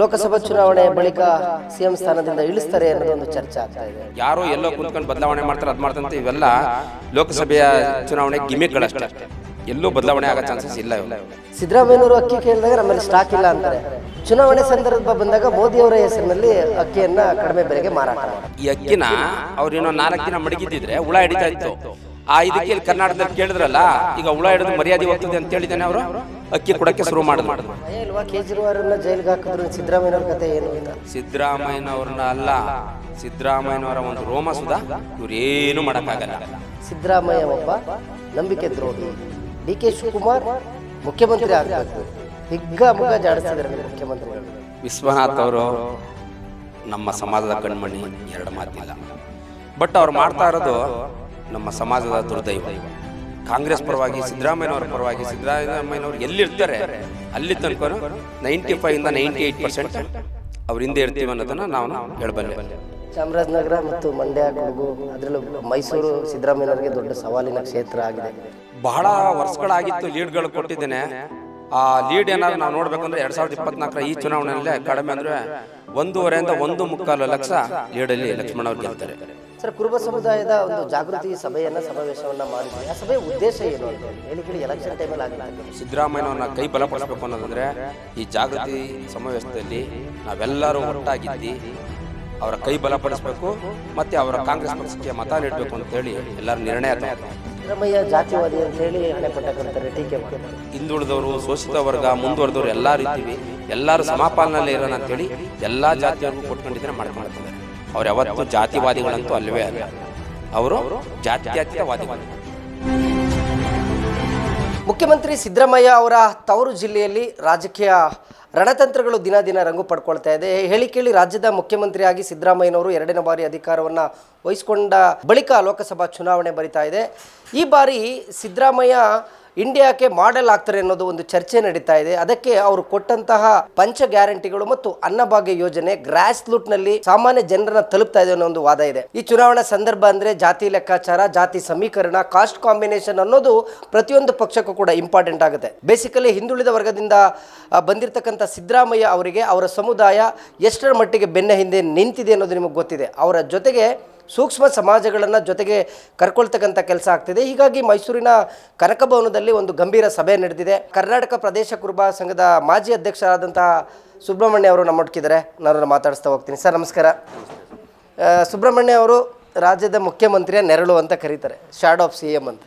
ಲೋಕಸಭಾ ಚುನಾವಣೆ ಬಳಿಕ ಸಿಎಂ ಸ್ಥಾನದಿಂದ ಇಳಿಸ್ತಾರೆ ಅನ್ನೋದು ಒಂದು ಚರ್ಚೆ ಆಗ್ತಾ ಇದೆ. ಯಾರು ಎಲ್ಲೋ ಕುತ್ಕೊಂಡು ಬದಲಾವಣೆ ಮಾಡ್ತಾರೆ ಅದು ಮಾಡ್ತಂತ ಇವೆಲ್ಲ ಲೋಕಸಭೆಯ ಚುನಾವಣೆ ಗಿಮಿಕ್ಗಳಷ್ಟೇ ಎಲ್ಲೂ ಬದಲಾವಣೆ ಆಗೋ ಚಾನ್ಸಸ್ ಇಲ್ಲ ಇವೆಲ್ಲ ಸಿದ್ದರಾಮಯ್ಯನವರು ಅಕ್ಕಿ ಕೇಳಿದಾಗ ನಮ್ಮಲ್ಲಿ ಸ್ಟಾಕ್ ಇಲ್ಲ ಅಂತಾರೆ. ಚುನಾವಣೆ ಸಂದರ್ಭ ಬಂದಾಗ ಮೋದಿ ಅವರ ಹೆಸರಿನಲ್ಲಿ ಅಕ್ಕಿಯನ್ನ ಕಡಿಮೆ ಬೆಲೆಗೆ ಮಾರಾಟ ಮಾಡ್ತಾರೆ. ಈ ಅಕ್ಕಿನ ಅವ್ರೇನೋ ನಾಲ್ಕು ದಿನ ಮಡಗಿದ್ದಿದ್ರೆ ಹುಳ ಹಿಡಿತಾ ಇತ್ತು. ಆ ಇದಕ್ಕೆ ಇಲ್ಲಿ ಕರ್ನಾಟಕದಲ್ಲಿ ಕೇಳಿದ್ರಲ್ಲ ಈಗ ಹುಳ ಹಿಡಿದು ಮರ್ಯಾದೆ ಹೋಗ್ತದೆ ಅಂತ ಹೇಳಿದ್ದಾನೆ ಅವರು. ಅಕ್ಕಿ ಕೊಡಕ್ಕೆ ಶುರು ಮಾಡಿದ್ರು. ಇಲ್ವಾ ಜೈಲಿಗೆ ಹಾಕಿದ್ರು ಸಿದ್ದರಾಮಯ್ಯನವ್ರ ಕತೆ ಏನು ಅಂತ ಸಿದ್ದರಾಮಯ್ಯನವ್ರನ್ನ ಅಲ್ಲ ಸಿದ್ದರಾಮಯ್ಯನವರ ಒಂದು ರೋಮ ಸುಧಾ ಇವ್ರೇನು ಮಾಡೋಕ್ಕಾಗಲ್ಲ. ಸಿದ್ದರಾಮಯ್ಯ ಒಬ್ಬ ನಂಬಿಕೆ ದ್ರೋಹಿ. ಡಿ ಕೆ ಶಿವಕುಮಾರ್ ಮುಖ್ಯಮಂತ್ರಿ ಆಗಬೇಕು. ಹಿಗ್ಗ ಮುಗ ಜಾಡಿಸಿದ್ರೆ ಮುಖ್ಯಮಂತ್ರಿಗಳು ವಿಶ್ವನಾಥ್ ಅವರು ನಮ್ಮ ಸಮಾಜದ ಕಣ್ಮಣಿ ಎರಡು ಮಾತಿಲ್ಲ. ಬಟ್ ಅವ್ರು ಮಾಡ್ತಾ ಇರೋದು ನಮ್ಮ ಸಮಾಜದ ದುರ್ದೈವ. ಕಾಂಗ್ರೆಸ್ ಪರವಾಗಿ ಸಿದ್ದರಾಮಯ್ಯನವರ ಪರವಾಗಿ ಸಿದ್ದರಾಮಯ್ಯನವರು ಎಲ್ಲಿರ್ತಾರೆ ಅಲ್ಲಿ ತನಕ ನೈಂಟಿ ಫೈವ್ ಇಂದ ನೈಂಟಿ ಏಯ್ಟ್ ಪರ್ಸೆಂಟ್ ಅವ್ರ ಹಿಂದೆ ಇರ್ತೀವಿ ಅನ್ನೋದನ್ನ ನಾವು ಹೇಳಬಲ್ಲೆ. ಚಾಮರಾಜನಗರ ಮತ್ತು ಮಂಡ್ಯ ಕೊಡಗು ಅದರಲ್ಲೂ ಮೈಸೂರು ಸಿದ್ದರಾಮಯ್ಯನವರಿಗೆ ದೊಡ್ಡ ಸವಾಲಿನ ಕ್ಷೇತ್ರ ಆಗಿದೆ. ಬಹಳ ವರ್ಷಗಳಾಗಿತ್ತು ಲೀಡ್ಗಳು ಕೊಟ್ಟಿದ್ದೇನೆ. ಆ ಲೀಡ್ ಏನಾದ್ರು ನಾವು ನೋಡ್ಬೇಕಂದ್ರೆ ಎರಡ್ ಸಾವಿರದ ಇಪ್ಪತ್ನಾಲ್ಕರ ಈ ಚುನಾವಣೆಯಲ್ಲೇ ಕಡಿಮೆ ಅಂದ್ರೆ ಒಂದೂವರೆಯಿಂದ ಒಂದು ಮುಕ್ಕಾಲು ಲಕ್ಷ ಲೀಡಲ್ಲಿ ಲಕ್ಷ್ಮಣ ಅವ್ರು ಗೆಲ್ತಾರೆ. ಸರ್ ಕುರುಬ ಸಮುದಾಯದ ಒಂದು ಜಾಗೃತಿ ಸಭೆಯನ್ನ ಸಮಾವೇಶವನ್ನ ಮಾಡಿದ್ವಿ. ಆ ಸಭೆಯ ಉದ್ದೇಶ ಏನು ಅಂತ ಹೇಳಿ ಹೇಳಿ ಕೇಳಿ ಎಲೆಕ್ಷನ್ ಟೈಮಲ್ಲಿ ಆಗಿದೆ ಸಿದ್ದರಾಮಯ್ಯನವ್ರನ್ನ ಕೈ ಬಲಪಡಿಸಬೇಕು ಅನ್ನೋದಂದ್ರೆ ಈ ಜಾಗೃತಿ ಸಮಾವೇಶದಲ್ಲಿ ನಾವೆಲ್ಲರೂ ಒಟ್ಟಾಗಿದ್ದಿ ಅವರ ಕೈ ಬಲಪಡಿಸಬೇಕು ಮತ್ತೆ ಅವರ ಕಾಂಗ್ರೆಸ್ ಪಕ್ಷಕ್ಕೆ ಮತ ನೀಡಬೇಕು ಅಂತ ಹೇಳಿ ಎಲ್ಲರೂ ನಿರ್ಣಯ. ಸಿದ್ದರಾಮಯ್ಯ ಜಾತಿವಾದಿ ಅಂತ ಹೇಳಿ ಹಣೆ ಪಟ್ಟಕ್ಕಂತಾರೆ ಟೀಕೆ ಮಾಡ್ತಾರೆ ಹಿಂದುಳಿದವರು ಶೋಷಿತ ವರ್ಗ ಮುಂದುವರೆದವರು ಎಲ್ಲರೂ ಇದ್ದೀವಿ. ಎಲ್ಲರೂ ಸಮಪಾಲನಲ್ಲಿ ಇರೋಣ ಅಂತೇಳಿ ಎಲ್ಲ ಜಾತಿಯವ್ರಿಗೂ ಕೊಟ್ಕೊಂಡಿದ್ರೆ ಮಾಡ್ಕೊಂಡಿದ್ದಾರೆ ಅವ್ರು ಯಾವತ್ತು ಜಾತಿವಾದಿಗಳಂತೂ ಅಲ್ಲವೇ ಅಲ್ಲ. ಅವರು ಜಾತ್ಯತೀತವಾದಿಗಳು. ಮುಖ್ಯಮಂತ್ರಿ ಸಿದ್ದರಾಮಯ್ಯ ಅವರ ತವರು ಜಿಲ್ಲೆಯಲ್ಲಿ ರಾಜಕೀಯ ರಣತಂತ್ರಗಳು ದಿನ ದಿನ ರಂಗು ಪಡ್ಕೊಳ್ತಾ ಇದೆ. ಹೇಳಿ ಕೇಳಿ ರಾಜ್ಯದ ಮುಖ್ಯಮಂತ್ರಿಯಾಗಿ ಸಿದ್ದರಾಮಯ್ಯನವರು ಎರಡನೇ ಬಾರಿ ಅಧಿಕಾರವನ್ನು ವಹಿಸಿಕೊಂಡ ಬಳಿಕ ಲೋಕಸಭಾ ಚುನಾವಣೆ ಬರಿತಾ ಇದೆ. ಈ ಬಾರಿ ಸಿದ್ದರಾಮಯ್ಯ ಇಂಡಿಯಾಕ್ಕೆ ಮಾಡೆಲ್ ಆಗ್ತಾರೆ ಅನ್ನೋದು ಒಂದು ಚರ್ಚೆ ನಡೀತಾ ಇದೆ. ಅದಕ್ಕೆ ಅವರು ಕೊಟ್ಟಂತಹ ಪಂಚ ಗ್ಯಾರಂಟಿಗಳು ಮತ್ತು ಅನ್ನಭಾಗ್ಯ ಯೋಜನೆ ಗ್ರಾಸ್ನಲ್ಲಿ ಸಾಮಾನ್ಯ ಜನರನ್ನ ತಲುಪ್ತಾ ಇದೆ ಅನ್ನೋ ಒಂದು ವಾದ ಇದೆ. ಈ ಚುನಾವಣಾ ಸಂದರ್ಭ ಅಂದ್ರೆ ಜಾತಿ ಲೆಕ್ಕಾಚಾರ, ಜಾತಿ ಸಮೀಕರಣ, ಕಾಸ್ಟ್ ಕಾಂಬಿನೇಷನ್ ಅನ್ನೋದು ಪ್ರತಿಯೊಂದು ಪಕ್ಷಕ್ಕೂ ಕೂಡ ಇಂಪಾರ್ಟೆಂಟ್ ಆಗುತ್ತೆ. ಬೇಸಿಕಲಿ ಹಿಂದುಳಿದ ವರ್ಗದಿಂದ ಬಂದಿರತಕ್ಕಂಥ ಸಿದ್ದರಾಮಯ್ಯ ಅವರಿಗೆ ಅವರ ಸಮುದಾಯ ಎಷ್ಟರ ಮಟ್ಟಿಗೆ ಬೆನ್ನ ಹಿಂದೆ ನಿಂತಿದೆ ಅನ್ನೋದು ನಿಮಗೆ ಗೊತ್ತಿದೆ. ಅವರ ಜೊತೆಗೆ ಸೂಕ್ಷ್ಮ ಸಮಾಜಗಳನ್ನು ಜೊತೆಗೆ ಕರ್ಕೊಳ್ತಕ್ಕಂಥ ಕೆಲಸ ಆಗ್ತಿದೆ. ಹೀಗಾಗಿ ಮೈಸೂರಿನ ಕನಕ ಭವನದಲ್ಲಿ ಒಂದು ಗಂಭೀರ ಸಭೆ ನಡೆದಿದೆ. ಕರ್ನಾಟಕ ಪ್ರದೇಶ ಕುರುಬ ಸಂಘದ ಮಾಜಿ ಅಧ್ಯಕ್ಷರಾದಂತಹ ಸುಬ್ರಹ್ಮಣ್ಯ ಅವರು ನಮ್ಮೊಟ್ಟಿದ್ದಾರೆ ನಾನು ಮಾತಾಡಿಸ್ತಾ ಹೋಗ್ತೀನಿ. ಸರ್, ನಮಸ್ಕಾರ. ಸುಬ್ರಹ್ಮಣ್ಯ ಅವರು ರಾಜ್ಯದ ಮುಖ್ಯಮಂತ್ರಿಯ ನೆರಳು ಅಂತ ಕರೀತಾರೆ. ಶಾಡ್ ಆಫ್ ಸಿ ಎಂ ಅಂತ.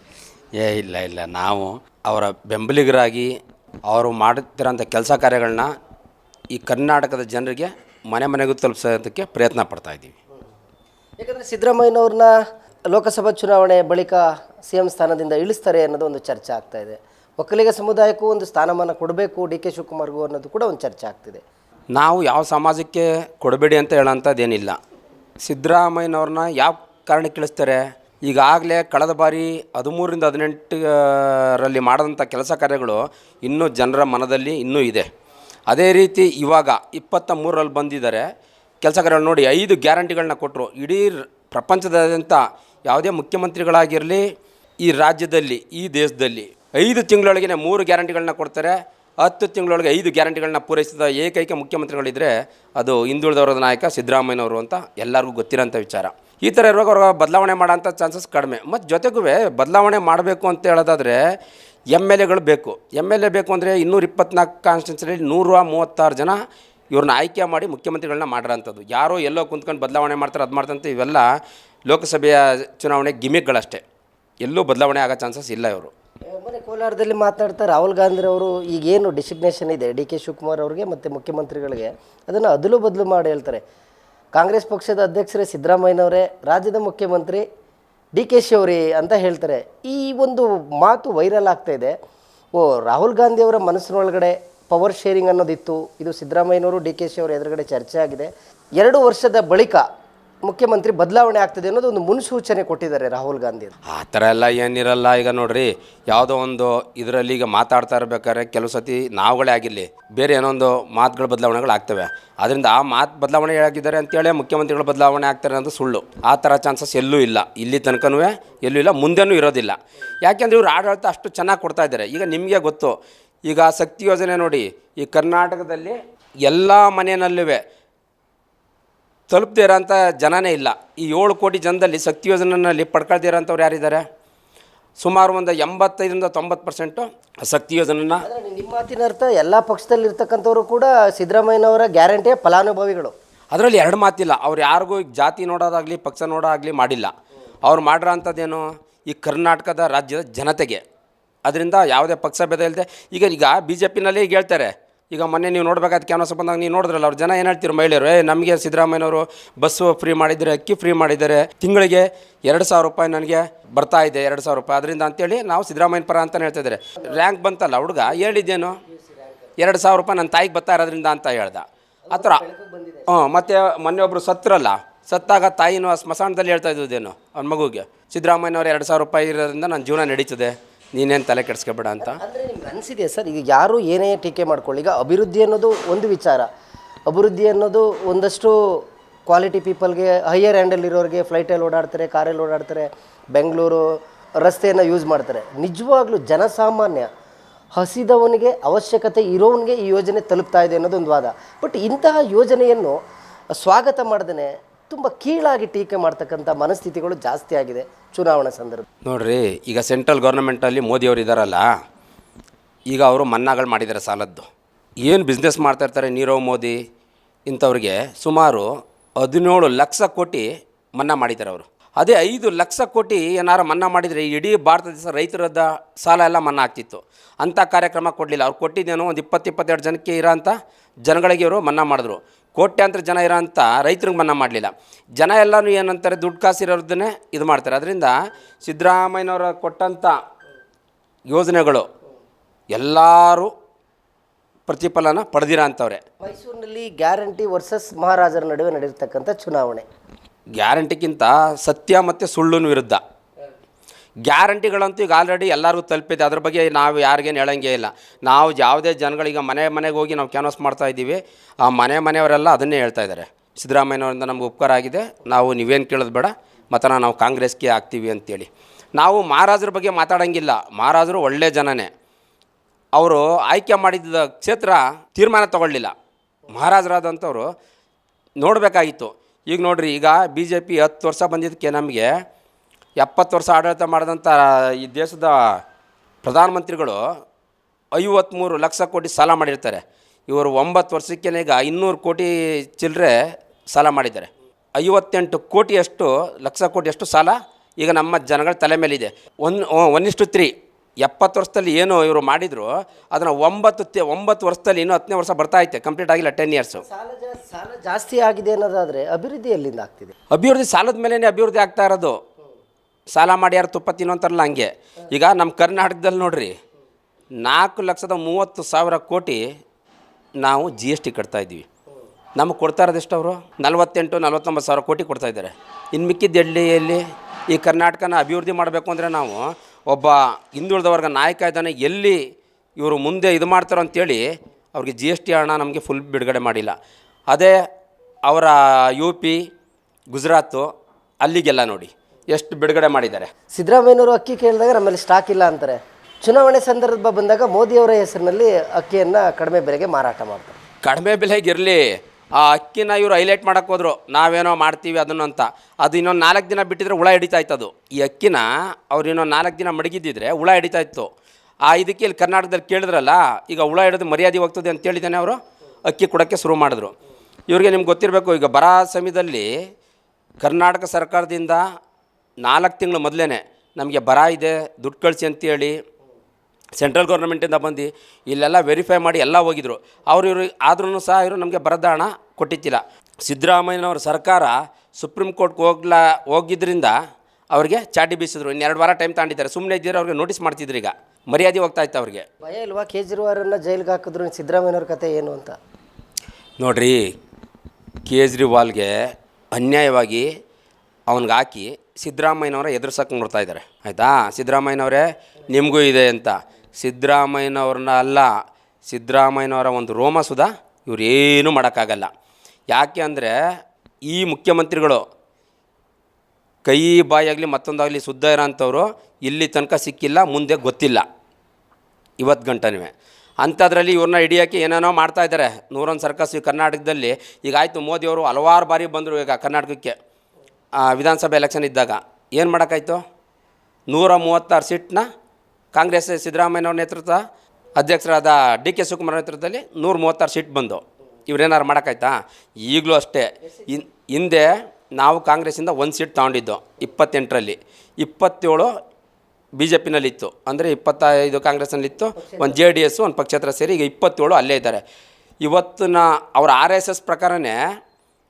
ಏ, ಇಲ್ಲ ಇಲ್ಲ. ನಾವು ಅವರ ಬೆಂಬಲಿಗರಾಗಿ ಅವರು ಮಾಡುತ್ತಿರೋಂಥ ಕೆಲಸ ಕಾರ್ಯಗಳನ್ನ ಈ ಕರ್ನಾಟಕದ ಜನರಿಗೆ ಮನೆ ಮನೆಗೂ ತಲುಪಿಸೋದಕ್ಕೆ ಪ್ರಯತ್ನ ಪಡ್ತಾ ಇದ್ದೀವಿ. ಯಾಕಂದರೆ ಸಿದ್ದರಾಮಯ್ಯನವ್ರನ್ನ ಲೋಕಸಭಾ ಚುನಾವಣೆ ಬಳಿಕ ಸಿ ಎಂ ಸ್ಥಾನದಿಂದ ಇಳಿಸ್ತಾರೆ ಅನ್ನೋದು ಒಂದು ಚರ್ಚೆ ಆಗ್ತಾ ಇದೆ. ಒಕ್ಕಲಿಗ ಸಮುದಾಯಕ್ಕೂ ಒಂದು ಸ್ಥಾನಮಾನ ಕೊಡಬೇಕು, ಡಿ ಕೆ ಶಿವಕುಮಾರ್ಗೂ ಅನ್ನೋದು ಕೂಡ ಒಂದು ಚರ್ಚೆ ಆಗ್ತಿದೆ. ನಾವು ಯಾವ ಸಮಾಜಕ್ಕೆ ಕೊಡಬೇಡಿ ಅಂತ ಹೇಳೋಂಥದ್ದೇನಿಲ್ಲ. ಸಿದ್ದರಾಮಯ್ಯನವ್ರನ್ನ ಯಾವ ಕಾರಣಕ್ಕೆ ಇಳಿಸ್ತಾರೆ? ಈಗಾಗಲೇ ಕಳೆದ ಬಾರಿ ಹದಿಮೂರರಿಂದ ಹದಿನೆಂಟರಲ್ಲಿ ಮಾಡಿದಂಥ ಕೆಲಸ ಕಾರ್ಯಗಳು ಇನ್ನೂ ಜನರ ಮನದಲ್ಲಿ ಇನ್ನೂ ಇದೆ. ಅದೇ ರೀತಿ ಇವಾಗ ಇಪ್ಪತ್ತ ಮೂರರಲ್ಲಿ ಬಂದಿದ್ದಾರೆ. ಕೆಲಸ ಕಾರ್ಯಗಳು ನೋಡಿ ಐದು ಗ್ಯಾರಂಟಿಗಳನ್ನ ಕೊಟ್ಟರು ಇಡೀ ಪ್ರಪಂಚದಾದ್ಯಂತ ಯಾವುದೇ ಮುಖ್ಯಮಂತ್ರಿಗಳಾಗಿರಲಿ, ಈ ರಾಜ್ಯದಲ್ಲಿ, ಈ ದೇಶದಲ್ಲಿ ಐದು ತಿಂಗಳೊಳಗೆ ಮೂರು ಗ್ಯಾರಂಟಿಗಳನ್ನ ಕೊಡ್ತಾರೆ. ಹತ್ತು ತಿಂಗಳೊಳಗೆ ಐದು ಗ್ಯಾರಂಟಿಗಳನ್ನ ಪೂರೈಸಿದ ಏಕೈಕ ಮುಖ್ಯಮಂತ್ರಿಗಳಿದ್ದರೆ ಅದು ಹಿಂದುಳಿದವರದ ನಾಯಕ ಸಿದ್ದರಾಮಯ್ಯನವರು ಅಂತ ಎಲ್ಲರಿಗೂ ಗೊತ್ತಿರೋಂಥ ವಿಚಾರ. ಈ ಥರ ಇರುವಾಗ ಅವ್ರಿಗೆ ಬದಲಾವಣೆ ಮಾಡೋಂಥ ಚಾನ್ಸಸ್ ಕಡಿಮೆ. ಮತ್ತು ಜೊತೆಗೂ ಬದಲಾವಣೆ ಮಾಡಬೇಕು ಅಂತ ಹೇಳೋದಾದರೆ ಎಂ ಎಲ್ ಎಗಳು ಬೇಕು. ಎಂ ಎಲ್ ಎ ಬೇಕು ಅಂದರೆ ಇನ್ನೂರ ಇಪ್ಪತ್ನಾಲ್ಕು ಕಾನ್ಸ್ಟಿಟ್ಯೂನ್ಸಿಯಲ್ಲಿ ನೂರ ಮೂವತ್ತಾರು ಜನ ಇವ್ರನ್ನ ಆಯ್ಕೆ ಮಾಡಿ ಮುಖ್ಯಮಂತ್ರಿಗಳನ್ನ ಮಾಡಿರೋಂಥದ್ದು. ಯಾರೋ ಎಲ್ಲೋ ಕುಂತ್ಕೊಂಡು ಬದಲಾವಣೆ ಮಾಡ್ತಾರೆ, ಅದು ಮಾಡ್ತಂತ ಇವೆಲ್ಲ ಲೋಕಸಭೆಯ ಚುನಾವಣೆ ಗಿಮಿಕ್ಗಳಷ್ಟೇ. ಎಲ್ಲೂ ಬದಲಾವಣೆ ಆಗೋ ಚಾನ್ಸಸ್ ಇಲ್ಲ ಇವರು. ಮೊನ್ನೆ ಕೋಲಾರದಲ್ಲಿ ಮಾತಾಡ್ತಾ ರಾಹುಲ್ ಗಾಂಧಿ ಅವರು, ಈಗೇನು ಡಿಸಿಗ್ನೇಷನ್ ಇದೆ ಡಿ ಕೆ ಶಿವಕುಮಾರ್ ಅವರಿಗೆ ಮತ್ತು ಮುಖ್ಯಮಂತ್ರಿಗಳಿಗೆ, ಅದನ್ನು ಅದಲು ಬದಲು ಮಾಡಿ ಹೇಳ್ತಾರೆ. ಕಾಂಗ್ರೆಸ್ ಪಕ್ಷದ ಅಧ್ಯಕ್ಷರೇ ಸಿದ್ದರಾಮಯ್ಯನವರೇ, ರಾಜ್ಯದ ಮುಖ್ಯಮಂತ್ರಿ ಡಿ ಕೆ ಶಿ ಅವರೇ ಅಂತ ಹೇಳ್ತಾರೆ. ಈ ಒಂದು ಮಾತು ವೈರಲ್ ಆಗ್ತಾ ಇದೆ. ಓ, ರಾಹುಲ್ ಗಾಂಧಿ ಅವರ ಮನಸ್ಸಿನೊಳಗಡೆ ಪವರ್ ಶೇರಿಂಗ್ ಅನ್ನೋದಿತ್ತು. ಇದು ಸಿದ್ದರಾಮಯ್ಯನವರು ಡಿ ಕೆ ಶಿ ಅವರ ಎದುರುಗಡೆ ಚರ್ಚೆ ಆಗಿದೆ. ಎರಡು ವರ್ಷದ ಬಳಿಕ ಮುಖ್ಯಮಂತ್ರಿ ಬದಲಾವಣೆ ಆಗ್ತದೆ ಅನ್ನೋದು ಒಂದು ಮುನ್ಸೂಚನೆ ಕೊಟ್ಟಿದ್ದಾರೆ ರಾಹುಲ್ ಗಾಂಧಿ. ಆ ಥರ ಎಲ್ಲ ಏನಿರಲ್ಲ ಈಗ ನೋಡ್ರಿ. ಯಾವುದೋ ಒಂದು ಇದರಲ್ಲಿ ಈಗ ಮಾತಾಡ್ತಾ ಇರ್ಬೇಕಾದ್ರೆ ಕೆಲವು ಸತಿ ನಾವುಗಳೇ ಆಗಿರಲಿ, ಬೇರೆ ಏನೋ ಒಂದು ಮಾತುಗಳ ಬದಲಾವಣೆಗಳು ಆಗ್ತವೆ. ಅದರಿಂದ ಆ ಮಾತು ಬದಲಾವಣೆ ಆಗಿದ್ದಾರೆ ಅಂತೇಳಿ ಮುಖ್ಯಮಂತ್ರಿಗಳ ಬದಲಾವಣೆ ಆಗ್ತಾರೆ ಅನ್ನೋದು ಸುಳ್ಳು. ಆ ಥರ ಚಾನ್ಸಸ್ ಎಲ್ಲೂ ಇಲ್ಲ. ಇಲ್ಲಿ ತನಕನೂ ಎಲ್ಲೂ ಇಲ್ಲ, ಮುಂದೆನೂ ಇರೋದಿಲ್ಲ. ಯಾಕೆಂದರೆ ಇವರು ಆಡಳಿತ ಅಷ್ಟು ಚೆನ್ನಾಗಿ ಕೊಡ್ತಾ ಇದ್ದಾರೆ. ಈಗ ನಿಮಗೆ ಗೊತ್ತು ಈಗ ಆ ಶಕ್ತಿ ಯೋಜನೆ ನೋಡಿ ಈ ಕರ್ನಾಟಕದಲ್ಲಿ ಎಲ್ಲ ಮನೆಯಲ್ಲೂ ತಲುಪದೇ ಇರೋಂಥ ಜನನೇ ಇಲ್ಲ. ಈ ಏಳು ಕೋಟಿ ಜನದಲ್ಲಿ ಶಕ್ತಿ ಯೋಜನೆಯಲ್ಲಿ ಪಡ್ಕೊಳ್ದೇ ಇರೋಂಥವ್ರು ಯಾರಿದ್ದಾರೆ? ಸುಮಾರು ಒಂದು ಎಂಬತ್ತೈದರಿಂದ ತೊಂಬತ್ತು ಪರ್ಸೆಂಟು ಶಕ್ತಿ ಯೋಜನೆನ ಆದರೆ ನಿಮ್ಮ ಮಾತಿನ ಅರ್ಥ ಎಲ್ಲ ಪಕ್ಷದಲ್ಲಿ ಇರ್ತಕ್ಕಂಥವ್ರು ಕೂಡ ಸಿದ್ದರಾಮಯ್ಯನವರ ಗ್ಯಾರಂಟಿಯ ಫಲಾನುಭವಿಗಳು. ಅದರಲ್ಲಿ ಎರಡು ಮಾತಿಲ್ಲ. ಅವ್ರು ಯಾರಿಗೂ ಈಗ ಜಾತಿ ನೋಡೋದಾಗಲಿ ಪಕ್ಷ ನೋಡೋದಾಗಲಿ ಮಾಡಿಲ್ಲ. ಅವ್ರು ಮಾಡಿರೋ ಅಂಥದ್ದೇನು ಈ ಕರ್ನಾಟಕದ ರಾಜ್ಯದ ಜನತೆಗೆ. ಅದರಿಂದ ಯಾವುದೇ ಪಕ್ಷ ಭೇದ ಇಲ್ಲದೆ ಈಗ ಈಗ ಬಿ ಜೆ ಪಿನಲ್ಲಿ ಈಗ ಹೇಳ್ತಾರೆ, ಈಗ ಮೊನ್ನೆ ನೀವು ನೋಡ್ಬೇಕಾದ ಕ್ಯಾನ್ವಸ್ ಬಂದಾಗ ನೀವು ನೋಡಿದ್ರಲ್ಲ, ಅವ್ರು ಜನ ಏನು ಹೇಳ್ತೀರಿ ಮಹಿಳೆಯರು, ಏ, ನಮಗೆ ಸಿದ್ದರಾಮಯ್ಯನವರು ಬಸ್ಸು ಫ್ರೀ ಮಾಡಿದ್ದಾರೆ, ಅಕ್ಕಿ ಫ್ರೀ ಮಾಡಿದ್ದಾರೆ, ತಿಂಗಳಿಗೆ ಎರಡು ಸಾವಿರ ರೂಪಾಯಿ ನನಗೆ ಬರ್ತಾ ಇದೆ, ಎರಡು ಸಾವಿರ ರೂಪಾಯಿ, ಅದರಿಂದ ಅಂತೇಳಿ ನಾವು ಸಿದ್ದರಾಮಯ್ಯನ ಪರ ಅಂತಲೇ ಹೇಳ್ತಿದ್ದಾರೆ ರ್ಯಾಂಕ್ ಬಂತಲ್ಲ, ಹುಡುಗ ಹೇಳಿದ್ದೇನು ಎರಡು ಸಾವಿರ ರೂಪಾಯಿ ನನ್ನ ತಾಯಿಗೆ ಬರ್ತಾ ಇರೋದ್ರಿಂದ ಅಂತ ಹೇಳ್ದೆ. ಆ ಥರ, ಹ್ಞೂ, ಮತ್ತು ಮೊನ್ನೆ ಒಬ್ಬರು ಸತ್ತರಲ್ಲ, ಸತ್ತಾಗ ತಾಯಿನೂ ಸ್ಮಶಾನದಲ್ಲಿ ಹೇಳ್ತಾ ಇದ್ದೇನು ಅವ್ನ ಮಗುಗೆ, ಸಿದ್ದರಾಮಯ್ಯನವ್ರು ಎರಡು ಸಾವಿರ ರೂಪಾಯಿ ಇರೋದ್ರಿಂದ ನನ್ನ ಜೀವನ ನಡೀತದೆ ನೀನೇನು ತಲೆ ಕೆಡಿಸ್ಕೊಬೇಡ ಅಂತ? ನಿಮ್ಗೆ ಅನಿಸಿದೆಯಾ ಸರ್? ಈಗ ಯಾರು ಏನೇ ಟೀಕೆ ಮಾಡ್ಕೊಳ್ಳಿ, ಈಗ ಅಭಿವೃದ್ಧಿ ಅನ್ನೋದು ಒಂದು ವಿಚಾರ. ಅಭಿವೃದ್ಧಿ ಅನ್ನೋದು ಒಂದಷ್ಟು ಕ್ವಾಲಿಟಿ ಪೀಪಲ್ಗೆ ಹೈಯರ್ ಇರೋರಿಗೆ ಫ್ಲೈಟಲ್ಲಿ ಓಡಾಡ್ತಾರೆ ಕಾರಲ್ಲಿ ಓಡಾಡ್ತಾರೆ, ಬೆಂಗಳೂರು ರಸ್ತೆಯನ್ನು ಯೂಸ್ ಮಾಡ್ತಾರೆ. ನಿಜವಾಗ್ಲೂ ಜನಸಾಮಾನ್ಯ ಹಸಿದವನಿಗೆ ಅವಶ್ಯಕತೆ ಇರೋವನಿಗೆ ಈ ಯೋಜನೆ ತಲುಪ್ತಾ ಇದೆ ಅನ್ನೋದು ಒಂದು ವಾದ. ಬಟ್ ಇಂತಹ ಯೋಜನೆಯನ್ನು ಸ್ವಾಗತ ಮಾಡ್ದೇ ತುಂಬ ಕೀಳಾಗಿ ಟೀಕೆ ಮಾಡ್ತಕ್ಕಂಥ ಮನಸ್ಥಿತಿಗಳು ಜಾಸ್ತಿ ಆಗಿದೆ ಚುನಾವಣಾ ಸಂದರ್ಭ. ನೋಡ್ರಿ, ಈಗ ಸೆಂಟ್ರಲ್ ಗೌರ್ಮೆಂಟಲ್ಲಿ ಮೋದಿಯವರು ಇದ್ದಾರಲ್ಲ ಈಗ ಅವರು ಮನ್ನಾಗಳು ಮಾಡಿದ್ದಾರೆ ಸಾಲದ್ದು. ಏನು ಬಿಸ್ನೆಸ್ ಮಾಡ್ತಾ ಇರ್ತಾರೆ ನೀರವ್ ಮೋದಿ ಇಂಥವ್ರಿಗೆ? ಸುಮಾರು ಹದಿನೇಳು ಲಕ್ಷ ಕೋಟಿ ಮನ್ನಾ ಮಾಡಿದ್ದಾರೆ ಅವರು. ಅದೇ ಐದು ಲಕ್ಷ ಕೋಟಿ ಏನಾರು ಮನ್ನಾ ಮಾಡಿದರೆ ಇಡೀ ಭಾರತ ದೇಶ ರೈತರದ ಸಾಲ ಎಲ್ಲ ಮನ್ನಾ ಆಗ್ತಿತ್ತು. ಅಂಥ ಕಾರ್ಯಕ್ರಮ ಕೊಡಲಿಲ್ಲ. ಅವ್ರು ಕೊಟ್ಟಿದ್ದೇನೋ ಒಂದು ಇಪ್ಪತ್ತು ಇಪ್ಪತ್ತೆರಡು ಜನಕ್ಕೆ ಇರೋಂಥ ಜನಗಳಿಗೆ ಅವರು ಮನ್ನಾ ಮಾಡಿದ್ರು. ಕೋಟ್ಯಾಂತರ ಜನ ಇರೋಂಥ ರೈತರಿಗೆ ಮನ್ನಾ ಮಾಡಲಿಲ್ಲ. ಜನ ಎಲ್ಲನೂ ಏನಂತಾರೆ ದುಡ್ಡು ಕಾಸಿರೋದನ್ನೇ ಇದು ಮಾಡ್ತಾರೆ. ಅದರಿಂದ ಸಿದ್ದರಾಮಯ್ಯನವರು ಕೊಟ್ಟಂಥ ಯೋಜನೆಗಳು ಎಲ್ಲರೂ ಪ್ರತಿಫಲನ ಪಡೆದಿರ ಅಂಥವ್ರೆ ಮೈಸೂರಿನಲ್ಲಿ ಗ್ಯಾರಂಟಿ ವರ್ಸಸ್ ಮಹಾರಾಜರ ನಡುವೆ ನಡೆದಿರ್ತಕ್ಕಂಥ ಚುನಾವಣೆ. ಗ್ಯಾರಂಟಿಗಿಂತ ಸತ್ಯ ಮತ್ತು ಸುಳ್ಳಿನ ವಿರುದ್ಧ. ಗ್ಯಾರಂಟಿಗಳಂತೂ ಈಗ ಆಲ್ರೆಡಿ ಎಲ್ಲರಿಗೂ ತಲುಪಿದೆ. ಅದ್ರ ಬಗ್ಗೆ ನಾವು ಯಾರಿಗೇನು ಹೇಳೋಂಗೇ ಇಲ್ಲ. ನಾವು ಯಾವುದೇ ಜನಗಳಿಗೆ ಮನೆ ಮನೆಗೆ ಹೋಗಿ ನಾವು ಕ್ಯಾನ್ವಸ್ ಮಾಡ್ತಾ ಇದ್ದೀವಿ. ಆ ಮನೆ ಮನೆಯವರೆಲ್ಲ ಅದನ್ನೇ ಹೇಳ್ತಾ ಇದ್ದಾರೆ. ಸಿದ್ದರಾಮಯ್ಯನವರಿಂದ ನಮ್ಗೆ ಉಪಕಾರ ಆಗಿದೆ. ನಾವು ನೀವೇನು ಕೇಳೋದು ಬೇಡ. ಮತ್ತು ನಾವು ಕಾಂಗ್ರೆಸ್ಗೆ ಆಗ್ತೀವಿ ಅಂತೇಳಿ. ನಾವು ಮಹಾರಾಜರ ಬಗ್ಗೆ ಮಾತಾಡೋಂಗಿಲ್ಲ. ಮಹಾರಾಜರು ಒಳ್ಳೆ ಜನನೇ. ಅವರು ಆಯ್ಕೆ ಮಾಡಿದ ಕ್ಷೇತ್ರ ತೀರ್ಮಾನ ತಗೊಳ್ಳಿಲ್ಲ. ಮಹಾರಾಜರಾದಂಥವ್ರು ನೋಡಬೇಕಾಗಿತ್ತು. ಈಗ ನೋಡ್ರಿ, ಈಗ ಬಿ ಜೆ ಪಿ ಹತ್ತು ವರ್ಷ ಬಂದಿದ್ದಕ್ಕೆ ನಮಗೆ ಎಪ್ಪತ್ತು ವರ್ಷ ಆಡಳಿತ ಮಾಡಿದಂಥ ಈ ದೇಶದ ಪ್ರಧಾನಮಂತ್ರಿಗಳು ಐವತ್ತ್ಮೂರು ಲಕ್ಷ ಕೋಟಿ ಸಾಲ ಮಾಡಿರ್ತಾರೆ. ಇವರು ಒಂಬತ್ತು ವರ್ಷಕ್ಕೆ ಈಗ ಇನ್ನೂರು ಕೋಟಿ ಚಿಲ್ಲರೆ ಸಾಲ ಮಾಡಿದ್ದಾರೆ. ಐವತ್ತೆಂಟು ಕೋಟಿಯಷ್ಟು ಲಕ್ಷ ಕೋಟಿಯಷ್ಟು ಸಾಲ ಈಗ ನಮ್ಮ ಜನಗಳ ತಲೆ ಮೇಲಿದೆ. ಒನ್ ಒನ್ನಿಷ್ಟು ಇಷ್ಟು ತ್ರೀ ಎಪ್ಪತ್ತು ವರ್ಷದಲ್ಲಿ ಏನು ಇವರು ಮಾಡಿದರು ಅದನ್ನು ಒಂಬತ್ತು ತೆ ಒಂಬತ್ತು ವರ್ಷದಲ್ಲಿ ಇನ್ನೂ ಹತ್ತನೇ ವರ್ಷ ಬರ್ತಾ ಐತೆ ಕಂಪ್ಲೀಟ್ ಆಗಿಲ್ಲ ಟೆನ್ ಇಯರ್ಸು. ಸಾಲ ಸಾಲ ಜಾಸ್ತಿ ಆಗಿದೆ ಅನ್ನೋದಾದರೆ ಅಭಿವೃದ್ಧಿ ಎಲ್ಲಿಂದ ಆಗ್ತಿದೆ. ಅಭಿವೃದ್ಧಿ ಸಾಲದ ಮೇಲೇ ಅಭಿವೃದ್ಧಿ ಆಗ್ತಾ ಇರೋದು. ಸಾಲ ಮಾಡಿ ಯಾರು ತುಪ್ಪ ತಿನ್ನೋಂತಾರಲ್ಲ ಹಂಗೆ. ಈಗ ನಮ್ಮ ಕರ್ನಾಟಕದಲ್ಲಿ ನೋಡ್ರಿ, ನಾಲ್ಕು ಲಕ್ಷದ ಮೂವತ್ತು ಸಾವಿರ ಕೋಟಿ ನಾವು ಜಿ ಎಸ್ ಟಿ ಕಟ್ತಾ ಇದ್ದೀವಿ. ನಮಗೆ ಕೊಡ್ತಾ ಇರೋದು ಎಷ್ಟು ಅವರು? ನಲ್ವತ್ತೆಂಟು, ನಲ್ವತ್ತೊಂಬತ್ತು ಸಾವಿರ ಕೋಟಿ ಕೊಡ್ತಾ ಇದ್ದಾರೆ. ಇನ್ನು ಮಿಕ್ಕಿದ್ದ ಎಲ್ಲಿ ಈ ಕರ್ನಾಟಕನ ಅಭಿವೃದ್ಧಿ ಮಾಡಬೇಕು ಅಂದರೆ ನಾವು ಒಬ್ಬ ಹಿಂದುಳಿದ ವರ್ಗ ನಾಯಕ ಇದ್ದಾನೆ, ಎಲ್ಲಿ ಇವರು ಮುಂದೆ ಇದು ಮಾಡ್ತಾರೋ ಅಂತೇಳಿ ಅವ್ರಿಗೆ ಜಿ ಎಸ್ ಟಿ ಹಣ ನಮಗೆ ಫುಲ್ ಬಿಡುಗಡೆ ಮಾಡಿಲ್ಲ. ಅದೇ ಅವರ ಯು ಪಿ ಗುಜರಾತು, ಅಲ್ಲಿಗೆಲ್ಲ ನೋಡಿ. ಎಷ್ಟು ಬಿಡುಗಡೆ ಮಾಡಿದ್ದಾರೆ? ಸಿದ್ದರಾಮಯ್ಯನವರು ಅಕ್ಕಿ ಕೇಳಿದಾಗ ನಮ್ಮಲ್ಲಿ ಸ್ಟಾಕ್ ಇಲ್ಲ ಅಂತಾರೆ. ಚುನಾವಣೆ ಸಂದರ್ಭ ಬಂದಾಗ ಮೋದಿಯವರ ಹೆಸರಿನಲ್ಲಿ ಅಕ್ಕಿಯನ್ನು ಕಡಿಮೆ ಬೆಲೆಗೆ ಮಾರಾಟ ಮಾಡ್ತಾರೆ. ಕಡಿಮೆ ಬೆಲೆಗೆ ಇರಲಿ ಆ ಅಕ್ಕಿನ ಇವರು ಹೈಲೈಟ್ ಮಾಡಕ್ಕೆ ಹೋದ್ರು ನಾವೇನೋ ಮಾಡ್ತೀವಿ ಅದನ್ನು ಅಂತ. ಅದು ಇನ್ನೊಂದು ನಾಲ್ಕು ದಿನ ಬಿಟ್ಟಿದ್ರೆ ಹುಳ ಹಿಡಿತಾ ಇತ್ತು ಅದು ಈ ಅಕ್ಕಿನ ಅವ್ರು ಇನ್ನೊಂದು ನಾಲ್ಕು ದಿನ ಮಡಗಿದ್ದಿದ್ರೆ ಹುಳ ಹಿಡಿತಾ ಇತ್ತು. ಆ ಇದಕ್ಕೆ ಇಲ್ಲಿ ಕರ್ನಾಟಕದಲ್ಲಿ ಕೇಳಿದ್ರಲ್ಲ ಈಗ ಹುಳ ಹಿಡಿದು ಮರ್ಯಾದೆ ಹೋಗ್ತದೆ ಅಂತ ಹೇಳಿದ್ದಾನೆ ಅವರು. ಅಕ್ಕಿ ಕೊಡೋಕ್ಕೆ ಶುರು ಮಾಡಿದ್ರು. ಇವ್ರಿಗೆ ನಿಮ್ಗೆ ಗೊತ್ತಿರಬೇಕು ಈಗ ಬರ ಸಮಯದಲ್ಲಿ ಕರ್ನಾಟಕ ಸರ್ಕಾರದಿಂದ ನಾಲ್ಕು ತಿಂಗಳು ಮೊದಲೇ ನಮಗೆ ಬರ ಇದೆ ದುಡ್ಡು ಕಳಿಸಿ ಅಂತೇಳಿ ಸೆಂಟ್ರಲ್ ಗೌರ್ಮೆಂಟಿಂದ ಬಂದು ಇಲ್ಲೆಲ್ಲ ವೆರಿಫೈ ಮಾಡಿ ಎಲ್ಲ ಹೋಗಿದ್ರು. ಅವರು ಇವರು ಆದ್ರೂ ಸಹ ಇವರು ನಮಗೆ ಬರದ ಹಣ ಕೊಟ್ಟಿದ್ದಿಲ್ಲ ಸಿದ್ದರಾಮಯ್ಯನವ್ರ ಸರ್ಕಾರ ಸುಪ್ರೀಂ ಕೋರ್ಟ್ಗೆ ಹೋಗ್ಲಾ ಹೋಗಿದ್ದರಿಂದ ಅವ್ರಿಗೆ ಚಾಟಿ ಬೀಸಿದ್ರು. ಇನ್ನೆರಡು ವಾರ ಟೈಮ್ ತಗೊಂಡಿದ್ದಾರೆ. ಸುಮ್ಮನೆ ಇದ್ದಿರೋ ಅವ್ರಿಗೆ ನೋಟಿಸ್ ಮಾಡ್ತಿದ್ರು ಈಗ. ಮರ್ಯಾದೆ ಹೋಗ್ತಾ ಇತ್ತು ಅವ್ರಿಗೆ. ಭಯ ಇಲ್ವಾ? ಕೇಜ್ರಿವಾರನ್ನ ಜೈಲಿಗೆ ಹಾಕಿದ್ರು. ಸಿದ್ದರಾಮಯ್ಯನವ್ರ ಕತೆ ಏನು ಅಂತ? ನೋಡ್ರಿ ಕೇಜ್ರಿವಾಲ್ಗೆ ಅನ್ಯಾಯವಾಗಿ ಅವನಿಗೆ ಹಾಕಿ ಸಿದ್ದರಾಮಯ್ಯನವರ ಎದುರ್ಸಕ್ಕೆ ನೋಡ್ತಾ ಇದ್ದಾರೆ. ಆಯಿತಾ? ಸಿದ್ದರಾಮಯ್ಯನವರೇ ನಿಮಗೂ ಇದೆ ಅಂತ. ಸಿದ್ದರಾಮಯ್ಯನವ್ರನ್ನ ಅಲ್ಲ, ಸಿದ್ದರಾಮಯ್ಯನವರ ಒಂದು ರೋಮ ಸುಧಾ ಇವ್ರು ಏನೂ ಮಾಡೋಕ್ಕಾಗಲ್ಲ. ಯಾಕೆ ಅಂದರೆ ಈ ಮುಖ್ಯಮಂತ್ರಿಗಳು ಕೈ ಬಾಯಾಗಲಿ ಮತ್ತೊಂದಾಗಲಿ ಶುದ್ಧ ಇರೋಂಥವ್ರು ಇಲ್ಲಿ ತನಕ ಸಿಕ್ಕಿಲ್ಲ, ಮುಂದೆ ಗೊತ್ತಿಲ್ಲ. ಇವತ್ತು ಗಂಟನೂ ಅಂಥದ್ರಲ್ಲಿ ಇವ್ರನ್ನ ಹಿಡಿಯೋಕ್ಕೆ ಏನೇನೋ ಮಾಡ್ತಾ ಇದ್ದಾರೆ. ನೂರೊಂದು ಸರ್ಕಸ್ ಕರ್ನಾಟಕದಲ್ಲಿ. ಈಗ ಆಯಿತು ಮೋದಿಯವರು ಹಲವಾರು ಬಾರಿ ಬಂದರು ಈಗ ಕರ್ನಾಟಕಕ್ಕೆ. ವಿಧಾನಸಭೆ ಎಲೆಕ್ಷನ್ ಇದ್ದಾಗ ಏನು ಮಾಡೋಕ್ಕಾಯ್ತು? ನೂರ ಮೂವತ್ತಾರು ಸೀಟ್ನ ಕಾಂಗ್ರೆಸ್ ಸಿದ್ದರಾಮಯ್ಯನವ್ರ ನೇತೃತ್ವ, ಅಧ್ಯಕ್ಷರಾದ ಡಿ ಕೆ ಶಿವಕುಮಾರ್ ನೇತೃತ್ವದಲ್ಲಿ ನೂರ ಮೂವತ್ತಾರು ಸೀಟ್ ಬಂದು. ಇವ್ರೇನಾರು ಮಾಡೋಕ್ಕಾಯ್ತಾ? ಈಗಲೂ ಅಷ್ಟೇ. ಹಿಂದೆ ನಾವು ಕಾಂಗ್ರೆಸ್ಸಿಂದ ಒಂದು ಸೀಟ್ ತೊಗೊಂಡಿದ್ದು ಇಪ್ಪತ್ತೆಂಟರಲ್ಲಿ. ಇಪ್ಪತ್ತೇಳು ಬಿ ಜೆ ಪಿನಲ್ಲಿತ್ತು ಅಂದರೆ ಇಪ್ಪತ್ತೈದು ಕಾಂಗ್ರೆಸ್ನಲ್ಲಿತ್ತು, ಒಂದು ಜೆ ಡಿ ಎಸ್ಸು ಒಂದು ಪಕ್ಷೇತರ ಸೇರಿ ಈಗ ಇಪ್ಪತ್ತೇಳು ಅಲ್ಲೇ ಇದ್ದಾರೆ. ಇವತ್ತಿನ ಅವ್ರ ಆರ್ ಎಸ್ ಎಸ್ ಪ್ರಕಾರನೇ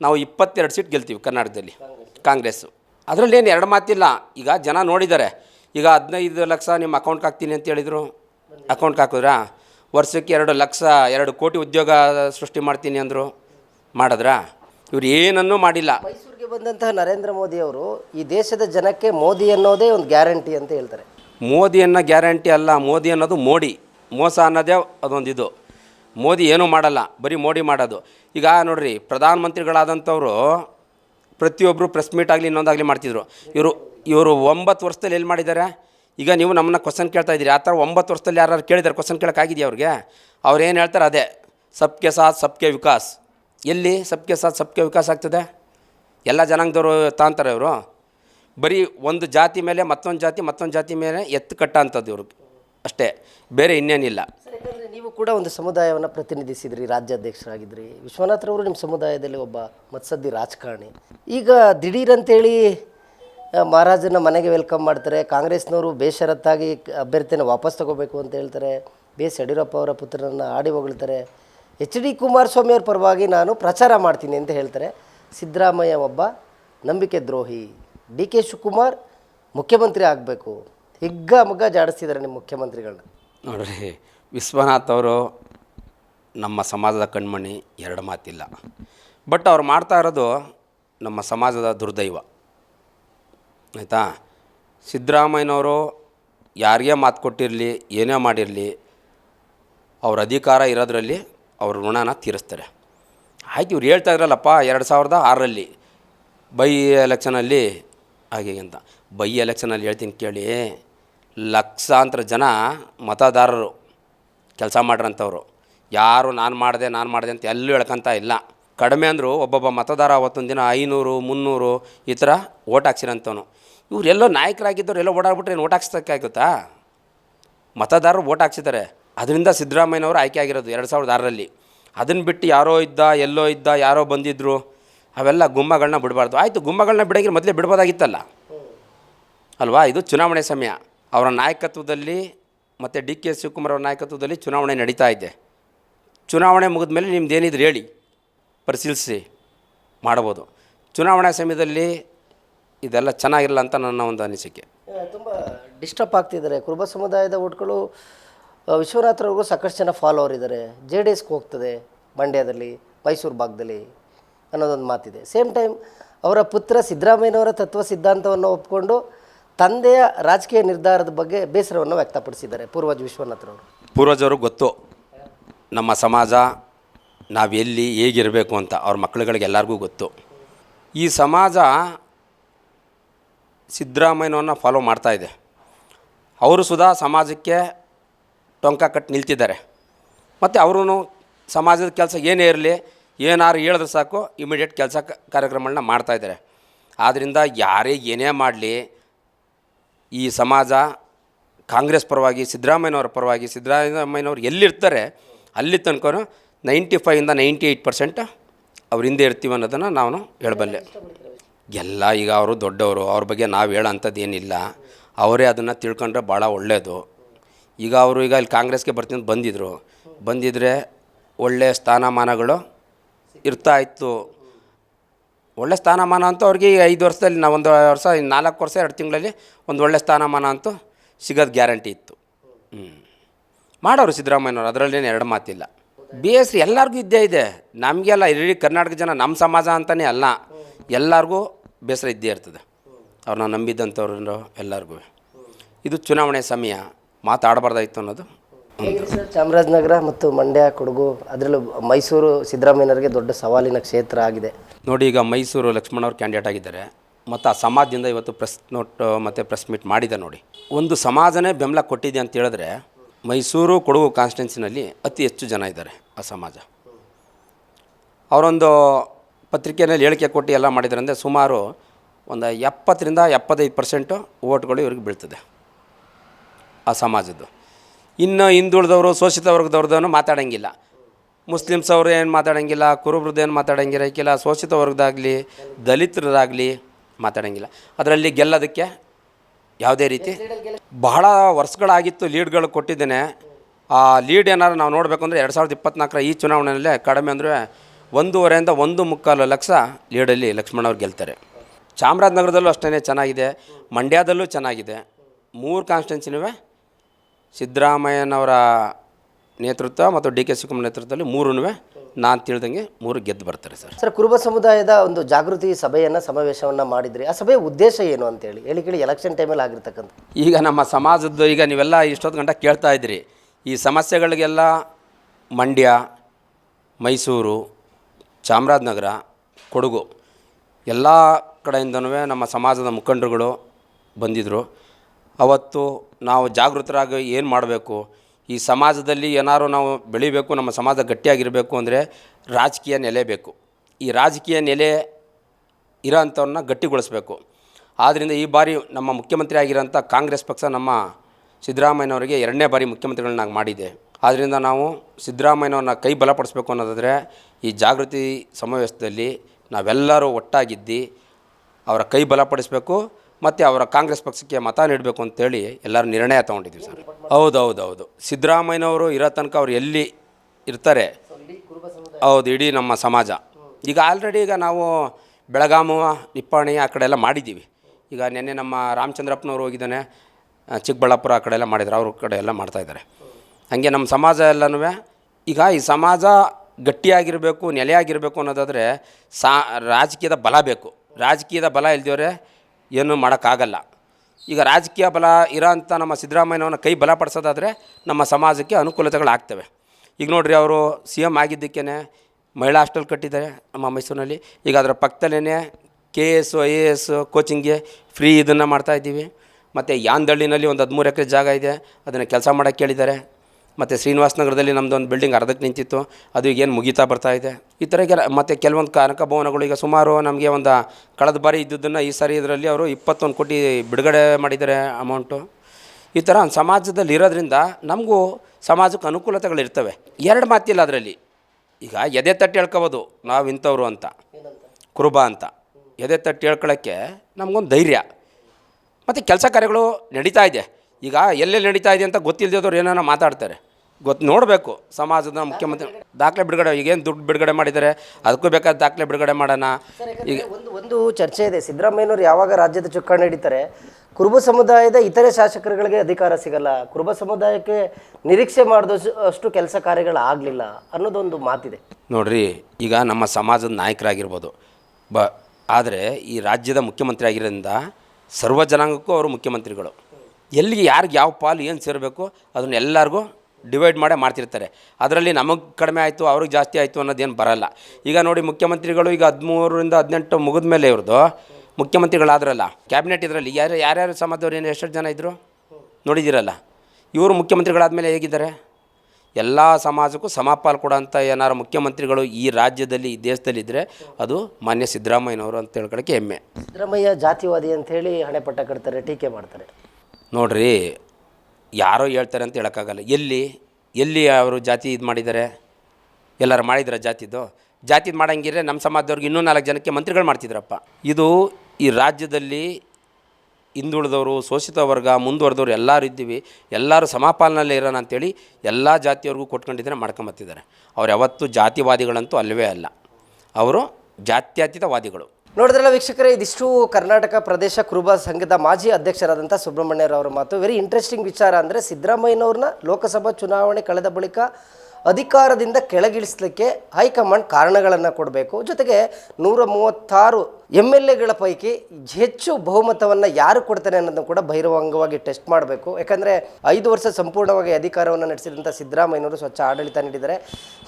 ನಾವು ಇಪ್ಪತ್ತೆರಡು ಸೀಟ್ ಗೆಲ್ತೀವಿ ಕರ್ನಾಟಕದಲ್ಲಿ. ಕಾಂಗ್ರೆಸ್ಸು ಅದರಲ್ಲೇನು ಎರಡು ಮಾತಿಲ್ಲ. ಈಗ ಜನ ನೋಡಿದ್ದಾರೆ ಈಗ ಹದಿನೈದು ಲಕ್ಷ ನಿಮ್ಮ ಅಕೌಂಟ್ಗೆ ಹಾಕ್ತೀನಿ ಅಂತ ಹೇಳಿದರು. ಅಕೌಂಟ್ಗೆ ಹಾಕಿದ್ರಾ? ವರ್ಷಕ್ಕೆ ಎರಡು ಲಕ್ಷ ಎರಡು ಕೋಟಿ ಉದ್ಯೋಗ ಸೃಷ್ಟಿ ಮಾಡ್ತೀನಿ ಅಂದರು. ಮಾಡಿದ್ರಾ? ಇವ್ರು ಏನನ್ನೂ ಮಾಡಿಲ್ಲ. ಮೈಸೂರಿಗೆ ಬಂದಂತಹ ನರೇಂದ್ರ ಮೋದಿ ಅವರು ಈ ದೇಶದ ಜನಕ್ಕೆ ಮೋದಿ ಅನ್ನೋದೇ ಒಂದು ಗ್ಯಾರಂಟಿ ಅಂತ ಹೇಳ್ತಾರೆ. ಮೋದಿ ಅನ್ನೋ ಗ್ಯಾರಂಟಿ ಅಲ್ಲ. ಮೋದಿ ಅನ್ನೋದು ಮೋಡಿ. ಮೋಸ ಅನ್ನೋದೇ ಅದೊಂದು ಇದು. ಮೋದಿ ಏನೂ ಮಾಡಲ್ಲ. ಬರೀ ಮೋಡಿ ಮಾಡೋದು. ಈಗ ನೋಡಿರಿ ಪ್ರಧಾನಮಂತ್ರಿಗಳಾದಂಥವ್ರು ಪ್ರತಿಯೊಬ್ಬರು ಪ್ರೆಸ್ ಮೀಟ್ ಆಗಲಿ ಇನ್ನೊಂದಾಗಲಿ ಮಾಡ್ತಿದ್ರು. ಇವರು ಇವರು ಒಂಬತ್ತು ವರ್ಷದಲ್ಲಿ ಎಲ್ಲಿ ಮಾಡಿದ್ದಾರೆ ಈಗ ನೀವು ನಮ್ಮನ್ನ ಕ್ವಶನ್ ಕೇಳ್ತಾ ಇದ್ದೀರಿ. ಆ ಥರ ಒಂಬತ್ತು ವರ್ಷದಲ್ಲಿ ಯಾರು ಕೇಳಿದ್ದಾರೆ ಕ್ವಶನ್ ಕೇಳೋಕ್ಕಾಗಿದೆಯಾ ಅವ್ರಿಗೆ? ಅವ್ರು ಏನು ಹೇಳ್ತಾರೆ? ಅದೇ, ಸಬ್ಕೆ ಸಾಥ್, ಸಬ್ಕೆ ವಿಕಾಸ್. ಎಲ್ಲಿ ಸಬ್ಕೆ ಸಾಥ್, ಸಬ್ಕೆ ವಿಕಾಸ್ ಆಗ್ತದೆ? ಎಲ್ಲ ಜನಾಂಗದವರು ತಾಂತಾರೆ ಇವರು. ಬರೀ ಒಂದು ಜಾತಿ ಮೇಲೆ ಮತ್ತೊಂದು ಜಾತಿ ಮತ್ತೊಂದು ಜಾತಿ ಮೇಲೆ ಎತ್ತು ಕಟ್ಟ ಅಂಥದ್ದು ಇವ್ರಿಗೆ ಅಷ್ಟೇ, ಬೇರೆ ಇನ್ನೇನಿಲ್ಲ. ನೀವು ಕೂಡ ಒಂದು ಸಮುದಾಯವನ್ನು ಪ್ರತಿನಿಧಿಸಿದ್ರಿ, ರಾಜ್ಯಾಧ್ಯಕ್ಷರಾಗಿದ್ರಿ. ವಿಶ್ವನಾಥ್ರವರು ನಿಮ್ಮ ಸಮುದಾಯದಲ್ಲಿ ಒಬ್ಬ ಮತ್ಸದ್ದಿ ರಾಜಕಾರಣಿ. ಈಗ ದಿಢೀರಂತೇಳಿ ಮಹಾರಾಜನ ಮನೆಗೆ ವೆಲ್ಕಮ್ ಮಾಡ್ತಾರೆ. ಕಾಂಗ್ರೆಸ್ನವರು ಬೇಷರತ್ತಾಗಿ ಅಭ್ಯರ್ಥಿನ ವಾಪಸ್ ತಗೋಬೇಕು ಅಂತ ಹೇಳ್ತಾರೆ. ಬಿ. ಎಸ್. ಯಡಿಯೂರಪ್ಪ ಅವರ ಪುತ್ರರನ್ನು ಆಡಿ ಹೊಗಳ್ತಾರೆ. ಎಚ್. ಡಿ. ಕುಮಾರಸ್ವಾಮಿ ಅವ್ರ ಪರವಾಗಿ ನಾನು ಪ್ರಚಾರ ಮಾಡ್ತೀನಿ ಅಂತ ಹೇಳ್ತಾರೆ. ಸಿದ್ದರಾಮಯ್ಯ ಒಬ್ಬ ನಂಬಿಕೆ ದ್ರೋಹಿ. ಡಿ. ಕೆ. ಶಿವಕುಮಾರ್ ಮುಖ್ಯಮಂತ್ರಿ ಆಗಬೇಕು. ಹಿಗ್ಗ ಮಗ್ಗ ಜಾಡಿಸ್ತಿದ್ದಾರೆ ನಿಮ್ಮ ಮುಖ್ಯಮಂತ್ರಿಗಳನ್ನ. ನೋಡ್ರಿ ವಿಶ್ವನಾಥ್ ಅವರು ನಮ್ಮ ಸಮಾಜದ ಕಣ್ಮಣಿ ಎರಡು ಮಾತಿಲ್ಲ. ಬಟ್ ಅವ್ರು ಮಾಡ್ತಾ ಇರೋದು ನಮ್ಮ ಸಮಾಜದ ದುರ್ದೈವ. ಆಯಿತಾ? ಸಿದ್ದರಾಮಯ್ಯನವರು ಯಾರಿಗೆ ಮಾತು ಕೊಟ್ಟಿರಲಿ, ಏನೇ ಮಾಡಿರಲಿ, ಅವ್ರ ಅಧಿಕಾರ ಇರೋದ್ರಲ್ಲಿ ಅವ್ರ ಋಣನ ತೀರಿಸ್ತಾರೆ. ಆಯ್ತು, ಇವ್ರು ಹೇಳ್ತಾ ಇದ್ರಲ್ಲಪ್ಪ, ಎರಡು ಸಾವಿರದ ಆರರಲ್ಲಿ ಬೈ ಎಲೆಕ್ಷನಲ್ಲಿ ಹಾಗೆ ಅಂತ. ಬೈ ಎಲೆಕ್ಷನಲ್ಲಿ ಹೇಳ್ತೀನಿ ಕೇಳಿ, ಲಕ್ಷಾಂತರ ಜನ ಮತದಾರರು ಕೆಲಸ ಮಾಡ್ರಂಥವ್ರು. ಯಾರು ನಾನು ಮಾಡಿದೆ ನಾನು ಮಾಡಿದೆ ಅಂತ ಎಲ್ಲೂ ಹೇಳ್ಕೊಂತ ಇಲ್ಲ. ಕಡಿಮೆ ಅಂದರೂ ಒಬ್ಬೊಬ್ಬ ಮತದಾರ ಅವತ್ತೊಂದು ದಿನ ಐನೂರು, ಮುನ್ನೂರು ಈ ಥರ ಓಟ್ ಹಾಕ್ಸಿರೋಂಥವ್ನು. ಇವರೆಲ್ಲೋ ನಾಯಕರಾಗಿದ್ದವ್ರು ಎಲ್ಲೋ ಓಡಾಡ್ಬಿಟ್ರೆ ಏನು ಓಟ್ ಹಾಕ್ಸೋಕ್ಕಾಗುತ್ತಾ ಮತದಾರರು ಓಟ್ ಹಾಕ್ಸಿದ್ದಾರೆ. ಅದರಿಂದ ಸಿದ್ದರಾಮಯ್ಯನವರು ಆಯ್ಕೆ ಆಗಿರೋದು ಎರಡು ಸಾವಿರದ ಆರರಲ್ಲಿ. ಅದನ್ನು ಬಿಟ್ಟು ಯಾರೋ ಇದ್ದ, ಎಲ್ಲೋ ಇದ್ದ, ಯಾರೋ ಬಂದಿದ್ದರು ಅವೆಲ್ಲ ಗುಮ್ಮಗಳನ್ನ ಬಿಡಬಾರ್ದು. ಆಯಿತು ಗುಮ್ಮಗಳನ್ನ ಬಿಡೋಂಗಿದ್ರೆ ಮೊದಲೇ ಬಿಡ್ಬೋದಾಗಿತ್ತಲ್ಲ? ಅಲ್ವಾ? ಇದು ಚುನಾವಣೆ ಸಮಯ. ಅವರ ನಾಯಕತ್ವದಲ್ಲಿ ಮತ್ತು ಡಿ ಕೆ ಶಿವಕುಮಾರ್ ಅವರ ನಾಯಕತ್ವದಲ್ಲಿ ಚುನಾವಣೆ ನಡೀತಾ ಇದೆ. ಚುನಾವಣೆ ಮುಗಿದ ಮೇಲೆ ನಿಮ್ದು ಏನಿದ್ರು ಹೇಳಿ, ಪರಿಶೀಲಿಸಿ ಮಾಡ್ಬೋದು. ಚುನಾವಣಾ ಸಮಯದಲ್ಲಿ ಇದೆಲ್ಲ ಚೆನ್ನಾಗಿರಲ್ಲ ಅಂತ ನನ್ನ ಒಂದು ಅನಿಸಿಕೆ. ತುಂಬ ಡಿಸ್ಟರ್ಬ್ ಆಗ್ತಿದ್ದಾರೆ. ಕುರುಬ ಸಮುದಾಯದ ಓಟ್ಗಳು ವಿಶ್ವನಾಥ್ರವ್ರಿಗೂ ಸಾಕಷ್ಟು ಜನ ಫಾಲೋವರ್ ಇದ್ದಾರೆ. ಜೆ ಡಿ ಎಸ್ಗೆ ಹೋಗ್ತದೆ ಮಂಡ್ಯದಲ್ಲಿ, ಮೈಸೂರು ಭಾಗದಲ್ಲಿ ಅನ್ನೋದೊಂದು ಮಾತಿದೆ. ಸೇಮ್ ಟೈಮ್ ಅವರ ಪುತ್ರ ಸಿದ್ದರಾಮಯ್ಯನವರ ತತ್ವ ಸಿದ್ಧಾಂತವನ್ನು ಒಪ್ಕೊಂಡು ತಂದೆಯ ರಾಜಕೀಯ ನಿರ್ಧಾರದ ಬಗ್ಗೆ ಬೇಸರವನ್ನು ವ್ಯಕ್ತಪಡಿಸಿದ್ದಾರೆ ಪೂರ್ವಜ್ ವಿಶ್ವನಾಥ್ರವರು. ಪೂರ್ವಜರು ಗೊತ್ತು. ನಮ್ಮ ಸಮಾಜ ನಾವು ಎಲ್ಲಿ ಹೇಗಿರಬೇಕು ಅಂತ ಅವ್ರ ಮಕ್ಕಳುಗಳಿಗೆ ಎಲ್ಲರಿಗೂ ಗೊತ್ತು. ಈ ಸಮಾಜ ಸಿದ್ದರಾಮಯ್ಯನವನ್ನು ಫಾಲೋ ಮಾಡ್ತಾ ಇದೆ. ಅವರು ಸುದಾ ಸಮಾಜಕ್ಕೆ ಟೊಂಕ ಕಟ್ಟಿ ನಿಲ್ತಿದ್ದಾರೆ. ಮತ್ತು ಅವರು ಸಮಾಜದ ಕೆಲಸ ಏನೇ ಇರಲಿ, ಏನಾರು ಹೇಳಿದ್ರೆ ಸಾಕು ಇಮಿಡಿಯೇಟ್ ಕೆಲಸ ಕಾರ್ಯಕ್ರಮಗಳನ್ನ ಮಾಡ್ತಾಯಿದ್ದಾರೆ ಆದ್ದರಿಂದ ಯಾರೇ ಏನೇ ಮಾಡಲಿ ಈ ಸಮಾಜ ಕಾಂಗ್ರೆಸ್ ಪರವಾಗಿ, ಸಿದ್ದರಾಮಯ್ಯನವರ ಪರವಾಗಿ, ಸಿದ್ದರಾಮಯ್ಯನವ್ರು ಎಲ್ಲಿರ್ತಾರೆ, ಅಲ್ಲಿ ತನಕ ನೈಂಟಿ ಫೈವಿಂದ ನೈಂಟಿ ಏಯ್ಟ್ ಪರ್ಸೆಂಟ್ ಅವ್ರ ಹಿಂದೆ ಇರ್ತೀವಿ ಅನ್ನೋದನ್ನು ನಾನು ಹೇಳಬಲ್ಲೆ. ಎಲ್ಲ ಈಗ ಅವರು ದೊಡ್ಡವರು, ಅವ್ರ ಬಗ್ಗೆ ನಾವು ಹೇಳೋಂಥದ್ದು ಏನಿಲ್ಲ ಅವರೇ ಅದನ್ನು ತಿಳ್ಕೊಂಡ್ರೆ ಭಾಳ ಒಳ್ಳೆಯದು ಈಗ ಅವರು ಈಗ ಇಲ್ಲಿ ಕಾಂಗ್ರೆಸ್ಗೆ ಬರ್ತೀನಿ ಬಂದಿದ್ದರು ಬಂದಿದ್ದರೆ ಒಳ್ಳೆಯ ಸ್ಥಾನಮಾನಗಳು ಇರ್ತಾ ಇತ್ತು. ಒಳ್ಳೆ ಸ್ಥಾನಮಾನ ಅಂತೂ ಅವ್ರಿಗೆ ಐದು ವರ್ಷದಲ್ಲಿ ನಾವು ಒಂದು ವರ್ಷ ನಾಲ್ಕು ವರ್ಷ, ಎರಡು ತಿಂಗಳಲ್ಲಿ ಒಂದು ಒಳ್ಳೆ ಸ್ಥಾನಮಾನ ಅಂತೂ ಸಿಗೋದು ಗ್ಯಾರಂಟಿ ಇತ್ತು. ಹ್ಞೂ ಮಾಡೋರು ಸಿದ್ದರಾಮಯ್ಯನವ್ರು, ಅದರಲ್ಲೇನು ಎರಡು ಮಾತಿಲ್ಲ. ಬಿ ಎಸ್ ಎಲ್ಲರಿಗೂ ಇದ್ದೇ ಇದೆ. ನಮಗೆಲ್ಲ ಇಡೀ ಕರ್ನಾಟಕ ಜನ ನಮ್ಮ ಸಮಾಜ ಅಂತಲೇ ಅಲ್ಲ. ಎಲ್ಲರಿಗೂ ಬೇಸರ ಇದ್ದೇ ಇರ್ತದೆ. ಅವ್ರನ್ನ ನಂಬಿದ್ದಂಥವ್ರು ಎಲ್ಲರಿಗೂ. ಇದು ಚುನಾವಣೆ ಸಮಯ. ಮಾತಾಡಬಾರ್ದಾಯ್ತು ಅನ್ನೋದು ಚಾಮರಾಜನಗರ ಮತ್ತು ಮಂಡ್ಯ, ಕೊಡಗು, ಅದರಲ್ಲೂ ಮೈಸೂರು ಸಿದ್ದರಾಮಯ್ಯನವರಿಗೆ ದೊಡ್ಡ ಸವಾಲಿನ ಕ್ಷೇತ್ರ ಆಗಿದೆ. ನೋಡಿ, ಈಗ ಮೈಸೂರು ಲಕ್ಷ್ಮಣ ಅವರು ಕ್ಯಾಂಡಿಡೇಟ್ ಆಗಿದ್ದಾರೆ. ಮತ್ತು ಆ ಸಮಾಜದಿಂದ ಇವತ್ತು ಪ್ರೆಸ್ ನೋಟ್, ಮತ್ತು ಪ್ರೆಸ್ ಮೀಟ್ ಮಾಡಿದೆ ನೋಡಿ. ಒಂದು ಸಮಾಜನೇ ಬೆಂಬಲ ಕೊಟ್ಟಿದೆ ಅಂತ ಹೇಳಿದ್ರೆ ಮೈಸೂರು, ಕೊಡಗು ಕಾನ್ಸ್ಟಿಟ್ಯೂನ್ಸಿನಲ್ಲಿ ಅತಿ ಹೆಚ್ಚು ಜನ ಇದ್ದಾರೆ ಆ ಸಮಾಜ. ಅವರೊಂದು ಪತ್ರಿಕೆಯಲ್ಲಿ ಹೇಳಿಕೆ ಕೊಟ್ಟು ಎಲ್ಲ ಮಾಡಿದ್ದಾರೆ ಅಂದರೆ ಸುಮಾರು ಒಂದು ಎಪ್ಪತ್ತರಿಂದ ಎಪ್ಪತ್ತೈದು ಪರ್ಸೆಂಟು ಓಟ್ಗಳು ಇವ್ರಿಗೆ ಬೀಳ್ತದೆ ಆ ಸಮಾಜದ್ದು. ಇನ್ನು ಹಿಂದುಳಿದವರು ಶೋಷಿತ ವರ್ಗದವ್ರದ್ದನ್ನು ಮಾತಾಡೋಂಗಿಲ್ಲ. ಮುಸ್ಲಿಮ್ಸ್ ಅವರು ಏನು ಮಾತಾಡೋಂಗಿಲ್ಲ, ಕುರುಬ್ರದ್ದು ಏನು ಮಾತಾಡೋಂಗಿರಕ್ಕಿಲ್ಲ ಶೋಷಿತ ವರ್ಗದಾಗಲಿ ದಲಿತರದಾಗಲಿ ಮಾತಾಡೋಂಗಿಲ್ಲ. ಅದರಲ್ಲಿ ಗೆಲ್ಲೋದಕ್ಕೆ ಯಾವುದೇ ರೀತಿ ಬಹಳ ವರ್ಷಗಳಾಗಿತ್ತು ಲೀಡ್ಗಳು ಕೊಟ್ಟಿದ್ದೇನೆ. ಆ ಲೀಡ್ ಏನಾರು ನಾವು ನೋಡಬೇಕು ಅಂದರೆ ಎರಡು ಸಾವಿರದ ಇಪ್ಪತ್ನಾಲ್ಕರ ಈ ಚುನಾವಣೆಯಲ್ಲೇ ಕಡಿಮೆ ಅಂದರೆ ಒಂದೂವರೆಯಿಂದ ಒಂದು ಮುಕ್ಕಾಲು ಲಕ್ಷ ಲೀಡಲ್ಲಿ ಲಕ್ಷ್ಮಣ್ ಅವ್ರು ಗೆಲ್ತಾರೆ. ಚಾಮರಾಜನಗರದಲ್ಲೂ ಅಷ್ಟೇ ಚೆನ್ನಾಗಿದೆ, ಮಂಡ್ಯದಲ್ಲೂ ಚೆನ್ನಾಗಿದೆ. ಮೂರು ಕಾನ್ಸ್ಟಿಟ್ಯೂನ್ಸಿನೂ ಸಿದ್ದರಾಮಯ್ಯನವರ ನೇತೃತ್ವ ಮತ್ತು ಡಿ ಕೆ ಶಿವಕುಮಾರ್ ನೇತೃತ್ವದಲ್ಲಿ ಮೂರೂ ನಾನು ತಿಳಿದಂಗೆ ಮೂರು ಗೆದ್ದು ಬರ್ತಾರೆ ಸರ್. ಸರ್ ಕುರುಬ ಸಮುದಾಯದ ಒಂದು ಜಾಗೃತಿ ಸಭೆಯನ್ನು ಸಮಾವೇಶವನ್ನು ಮಾಡಿದ್ರಿ. ಆ ಸಭೆಯ ಉದ್ದೇಶ ಏನು ಅಂತೇಳಿ ಹೇಳಿ? ಕೇಳಿ ಎಲೆಕ್ಷನ್ ಟೈಮಲ್ಲಿ ಆಗಿರ್ತಕ್ಕಂಥ. ಈಗ ನಮ್ಮ ಸಮಾಜದ್ದು ಈಗ ನೀವೆಲ್ಲ ಇಷ್ಟೊತ್ತು ಗಂಟ ಕೇಳ್ತಾ ಇದ್ದೀರಿ. ಈ ಸಮಸ್ಯೆಗಳಿಗೆಲ್ಲ ಮಂಡ್ಯ ಮೈಸೂರು ಚಾಮರಾಜನಗರ ಕೊಡಗು ಎಲ್ಲ ಕಡೆಯಿಂದನೂ ನಮ್ಮ ಸಮಾಜದ ಮುಖಂಡರುಗಳು ಬಂದಿದ್ದರು ಅವತ್ತು ನಾವು ಜಾಗೃತರಾಗಿ ಏನು ಮಾಡಬೇಕು? ಈ ಸಮಾಜದಲ್ಲಿ ಏನಾದ್ರು ನಾವು ಬೆಳಿಬೇಕು, ನಮ್ಮ ಸಮಾಜ ಗಟ್ಟಿಯಾಗಿರಬೇಕು ಅಂದರೆ ರಾಜಕೀಯ ನೆಲೆ ಬೇಕು. ಈ ರಾಜಕೀಯ ನೆಲೆ ಇರೋ ಅಂಥವ್ರನ್ನ ಗಟ್ಟಿಗೊಳಿಸ್ಬೇಕು. ಆದ್ದರಿಂದ ಈ ಬಾರಿ ನಮ್ಮ ಮುಖ್ಯಮಂತ್ರಿ ಆಗಿರೋಂಥ ಕಾಂಗ್ರೆಸ್ ಪಕ್ಷ ನಮ್ಮ ಸಿದ್ದರಾಮಯ್ಯನವರಿಗೆ ಎರಡನೇ ಬಾರಿ ಮುಖ್ಯಮಂತ್ರಿಗಳನ್ನಾಗಿ ಮಾಡಿದೆ ಆದ್ದರಿಂದ ನಾವು ಸಿದ್ದರಾಮಯ್ಯನವ್ರನ್ನ ಕೈ ಬಲಪಡಿಸ್ಬೇಕು ಅನ್ನೋದಾದರೆ ಈ ಜಾಗೃತಿ ಸಮಾವೇಶದಲ್ಲಿ ನಾವೆಲ್ಲರೂ ಒಟ್ಟಾಗಿದ್ದು ಅವರ ಕೈ ಬಲಪಡಿಸಬೇಕು. ಮತ್ತು ಅವರ ಕಾಂಗ್ರೆಸ್ ಪಕ್ಷಕ್ಕೆ ಮತ ನೀಡಬೇಕು ಅಂತೇಳಿ ಎಲ್ಲರೂ ನಿರ್ಣಯ ತೊಗೊಂಡಿದ್ದೀವಿ ಸರ್. ಹೌದು ಹೌದು ಹೌದು ಸಿದ್ದರಾಮಯ್ಯನವರು ಇರೋ ತನಕ ಅವ್ರು ಎಲ್ಲಿ ಇರ್ತಾರೆ? ಹೌದು, ಇಡೀ ನಮ್ಮ ಸಮಾಜ. ಈಗ ಆಲ್ರೆಡಿ ಈಗ ನಾವು ಬೆಳಗಾಮು, ನಿಪ್ಪಾಣಿ ಆ ಕಡೆ ಎಲ್ಲ ಮಾಡಿದ್ದೀವಿ. ಈಗ ನಿನ್ನೆ ನಮ್ಮ ರಾಮಚಂದ್ರಪ್ಪನವರು ಹೋಗಿದ್ದಾನೆ ಚಿಕ್ಕಬಳ್ಳಾಪುರ ಆ ಕಡೆ ಎಲ್ಲ ಮಾಡಿದ್ರು ಅವ್ರ ಕಡೆ ಎಲ್ಲ ಮಾಡ್ತಾಯಿದ್ದಾರೆ ಹಾಗೆ ನಮ್ಮ ಸಮಾಜ ಎಲ್ಲನೂ ಈಗ ಈ ಸಮಾಜ ಗಟ್ಟಿಯಾಗಿರಬೇಕು, ನೆಲೆಯಾಗಿರಬೇಕು ಅನ್ನೋದಾದರೆ ಸಾ, ರಾಜಕೀಯದ ಬಲ ಬೇಕು. ರಾಜಕೀಯದ ಬಲ ಇಲ್ದಿವ್ರೆ ಏನೂ ಮಾಡೋಕ್ಕಾಗಲ್ಲ. ಈಗ ರಾಜಕೀಯ ಬಲ ಇರೋ ಅಂಥ ನಮ್ಮ ಸಿದ್ದರಾಮಯ್ಯನವನ್ನ ಕೈ ಬಲಪಡಿಸೋದಾದರೆ ನಮ್ಮ ಸಮಾಜಕ್ಕೆ ಅನುಕೂಲತೆಗಳಾಗ್ತವೆ. ಈಗ ನೋಡಿರಿ ಅವರು ಸಿ ಎಂ ಆಗಿದ್ದಕ್ಕೇ ಮಹಿಳಾ ಹಾಸ್ಟೆಲ್ ಕಟ್ಟಿದ್ದಾರೆ ನಮ್ಮ ಮೈಸೂರಿನಲ್ಲಿ. ಈಗ ಅದರ ಪಕ್ಕದಲ್ಲೇ K S I A S ಕೋಚಿಂಗ್ಗೆ free ಇದನ್ನು ಮಾಡ್ತಾಯಿದ್ದೀವಿ ಮತ್ತು ಯಾಂದಳ್ಳಿನಲ್ಲಿ ಒಂದು ಹದಿಮೂರು ಎಕರೆ ಜಾಗ ಇದೆ. ಅದನ್ನು ಕೆಲಸ ಮಾಡೋಕ್ಕೆ ಕೇಳಿದ್ದಾರೆ. ಮತ್ತು ಶ್ರೀನಿವಾಸ ನಗರದಲ್ಲಿ ನಮ್ಮದು ಒಂದು ಬಿಲ್ಡಿಂಗ್ ಅರ್ಧಕ್ಕೆ ನಿಂತಿತ್ತು. ಅದು ಈಗೇನು ಮುಗೀತಾ ಬರ್ತಾ ಇದೆ. ಈ ಥರ ಕೆಲ ಮತ್ತು ಕೆಲವೊಂದು ಕನಕ ಭವನಗಳು ಈಗ ಸುಮಾರು ನಮಗೆ ಒಂದು ಕಳೆದ ಬಾರಿ ಇದ್ದುದನ್ನು ಈ ಸಾರಿ ಇದರಲ್ಲಿ ಅವರು ಇಪ್ಪತ್ತೊಂದು ಕೋಟಿ ಬಿಡುಗಡೆ ಮಾಡಿದ್ದಾರೆ ಅಮೌಂಟು ಈ ಥರ ಸಮಾಜದಲ್ಲಿ ಇರೋದ್ರಿಂದ ನಮಗೂ ಸಮಾಜಕ್ಕೆ ಅನುಕೂಲತೆಗಳಿರ್ತವೆ ಎರಡು ಮಾತಿಲ್ಲ ಅದರಲ್ಲಿ. ಈಗ ಎದೆ ತಟ್ಟಿ ಹೇಳ್ಕೊಬೋದು, ನಾವು ಇಂಥವ್ರು ಅಂತ. ಕುರುಬ ಅಂತ. ಎದೆ ತಟ್ಟಿ ಹೇಳ್ಕೊಳ್ಳೋಕ್ಕೆ ನಮಗೊಂದು ಧೈರ್ಯ. ಮತ್ತು ಕೆಲಸ ಕಾರ್ಯಗಳು ನಡೀತಾ ಇದೆ. ಈಗ ಎಲ್ಲೆಲ್ಲಿ ನಡೀತಾ ಇದೆ ಅಂತ ಗೊತ್ತಿಲ್ಲದವ್ರು ಏನಾರ ಮಾತಾಡ್ತಾರೆ. ಗೊತ್ತು ನೋಡಬೇಕು ಸಮಾಜದ ಮುಖ್ಯಮಂತ್ರಿ. ದಾಖಲೆ ಬಿಡುಗಡೆ ಈಗೇನು ದುಡ್ಡು ಬಿಡುಗಡೆ ಮಾಡಿದ್ದಾರೆ ಅದಕ್ಕೂ ಬೇಕಾದ ದಾಖಲೆ ಬಿಡುಗಡೆ ಮಾಡೋಣ. ಈಗ ಒಂದು ಒಂದು ಚರ್ಚೆ ಇದೆ. ಸಿದ್ದರಾಮಯ್ಯನವರು ಯಾವಾಗ ರಾಜ್ಯದ ಚುಕ್ಕಾಣಿ ಹಿಡಿತಾರೆ ಕುರುಬ ಸಮುದಾಯದ ಇತರೆ ಶಾಸಕರುಗಳಿಗೆ ಅಧಿಕಾರ ಸಿಗಲ್ಲ. ಕುರುಬ ಸಮುದಾಯಕ್ಕೆ ನಿರೀಕ್ಷೆ ಮಾಡಿದಷ್ಟು ಅಷ್ಟು ಕೆಲಸ ಕಾರ್ಯಗಳು ಆಗಲಿಲ್ಲ ಅನ್ನೋದೊಂದು ಮಾತಿದೆ. ನೋಡ್ರಿ ಈಗ ನಮ್ಮ ಸಮಾಜದ ನಾಯಕರಾಗಿರ್ಬೋದು. ಬ ಆದರೆ ಈ ರಾಜ್ಯದ ಮುಖ್ಯಮಂತ್ರಿ ಆಗಿರೋದ್ರಿಂದ ಸರ್ವ ಜನಾಂಗಕ್ಕೂ ಅವರು ಮುಖ್ಯಮಂತ್ರಿಗಳು. ಎಲ್ಲಿಗೆ ಯಾರಿಗೆ ಯಾವ ಪಾಲು ಏನು ಸೇರಬೇಕು ಅದನ್ನ ಎಲ್ಲರಿಗೂ ಡಿವೈಡ್ ಮಾಡೇ ಮಾಡ್ತಿರ್ತಾರೆ. ಅದರಲ್ಲಿ ನಮಗೆ ಕಡಿಮೆ ಆಯಿತು ಅವ್ರಿಗೆ ಜಾಸ್ತಿ ಆಯಿತು ಅನ್ನೋದೇನು ಬರಲ್ಲ. ಈಗ ನೋಡಿ ಮುಖ್ಯಮಂತ್ರಿಗಳು ಈಗ ಹದಿಮೂರರಿಂದ ಹದಿನೆಂಟು ಮುಗಿದ ಮೇಲೆ ಇವ್ರದ್ದು ಮುಖ್ಯಮಂತ್ರಿಗಳಾದ್ರಲ್ಲ ಕ್ಯಾಬಿನೆಟ್ ಇದರಲ್ಲಿ ಯಾರು ಯಾರ್ಯಾರು ಸಮಾಜದವ್ರು ಏನು ಎಷ್ಟು ಜನ ಇದ್ದರು ನೋಡಿದ್ದೀರಲ್ಲ. ಇವರು ಮುಖ್ಯಮಂತ್ರಿಗಳಾದಮೇಲೆ ಹೇಗಿದ್ದಾರೆ? ಎಲ್ಲ ಸಮಾಜಕ್ಕೂ ಸಮಪಾಲು ಕೊಡೋಂಥ ಏನಾರು ಮುಖ್ಯಮಂತ್ರಿಗಳು ಈ ರಾಜ್ಯದಲ್ಲಿ ಈ ದೇಶದಲ್ಲಿದ್ದರೆ ಅದು ಮಾನ್ಯ ಸಿದ್ದರಾಮಯ್ಯನವರು ಅಂತ ಹೇಳ್ಕೊಳಕ್ಕೆ ಹೆಮ್ಮೆ. ಸಿದ್ದರಾಮಯ್ಯ ಜಾತಿವಾದಿ ಅಂತ ಹೇಳಿ ಹಣೆಪಟ್ಟ ಕಟ್ತಾರೆ ಟೀಕೆ ಮಾಡ್ತಾರೆ. ನೋಡ್ರಿ ಯಾರೋ ಹೇಳ್ತಾರೆ ಅಂತ ಹೇಳೋಕ್ಕಾಗಲ್ಲ. ಎಲ್ಲಿ? ಎಲ್ಲಿ ಅವರು ಜಾತಿ ಇದು ಮಾಡಿದ್ದಾರೆ? ಎಲ್ಲರೂ ಮಾಡಿದ್ರ ಜಾತಿದು? ಜಾತಿದು ಮಾಡಂಗಿದ್ರೆ ನಮ್ಮ ಸಮಾಜದವ್ರಿಗೆ ಇನ್ನೂ ನಾಲ್ಕು ಜನಕ್ಕೆ ಮಂತ್ರಿಗಳು ಮಾಡ್ತಿದ್ರಪ್ಪ. ಇದು ಈ ರಾಜ್ಯದಲ್ಲಿ ಹಿಂದುಳಿದವರು, ಶೋಷಿತ ವರ್ಗ, ಮುಂದುವರೆದವ್ರು ಎಲ್ಲರೂ ಇದ್ದೀವಿ. ಎಲ್ಲರೂ ಸಮಪಾಲನಲ್ಲಿ ಇರೋಣ ಅಂತೇಳಿ ಎಲ್ಲ ಜಾತಿಯವ್ರಿಗೂ ಕೊಟ್ಕೊಂಡಿದ್ದಾರೆ ಮಾಡ್ಕೊಂಬತ್ತಿದ್ದಾರೆ. ಅವ್ರು ಯಾವತ್ತೂ ಜಾತಿವಾದಿಗಳಂತೂ ಅಲ್ಲವೇ ಅಲ್ಲ. ಅವರು ಜಾತ್ಯತೀತವಾದಿಗಳು. ನೋಡಿದ್ರಲ್ಲ ವೀಕ್ಷಕರೇ, ಇದಿಷ್ಟು ಕರ್ನಾಟಕ ಪ್ರದೇಶ ಕುರುಬ ಸಂಘದ ಮಾಜಿ ಅಧ್ಯಕ್ಷರಾದಂಥ ಸುಬ್ರಹ್ಮಣ್ಯರವರ ಮಾತು. ವೆರಿ ಇಂಟ್ರೆಸ್ಟಿಂಗ್ ವಿಚಾರ ಅಂದರೆ ಸಿದ್ದರಾಮಯ್ಯನವ್ರನ್ನ ಲೋಕಸಭಾ ಚುನಾವಣೆ ಕಳೆದ ಬಳಿಕ ಅಧಿಕಾರದಿಂದ ಕೆಳಗಿಳಿಸಲಿಕ್ಕೆ ಹೈಕಮಾಂಡ್ ಕಾರಣಗಳನ್ನು ಕೊಡಬೇಕು. ಜೊತೆಗೆ ನೂರ ಮೂವತ್ತಾರು ಎಂ ಎಲ್ ಎಗಳ ಪೈಕಿ ಹೆಚ್ಚು ಬಹುಮತವನ್ನು ಯಾರು ಕೊಡ್ತಾರೆ ಅನ್ನೋದನ್ನು ಕೂಡ ಬಹಿರಂಗವಾಗಿ ಟೆಸ್ಟ್ ಮಾಡಬೇಕು. ಯಾಕಂದರೆ ಐದು ವರ್ಷ ಸಂಪೂರ್ಣವಾಗಿ ಅಧಿಕಾರವನ್ನು ನಡೆಸಿದಂಥ ಸಿದ್ದರಾಮಯ್ಯನವರು ಸ್ವಚ್ಛ ಆಡಳಿತ ನೀಡಿದ್ದಾರೆ.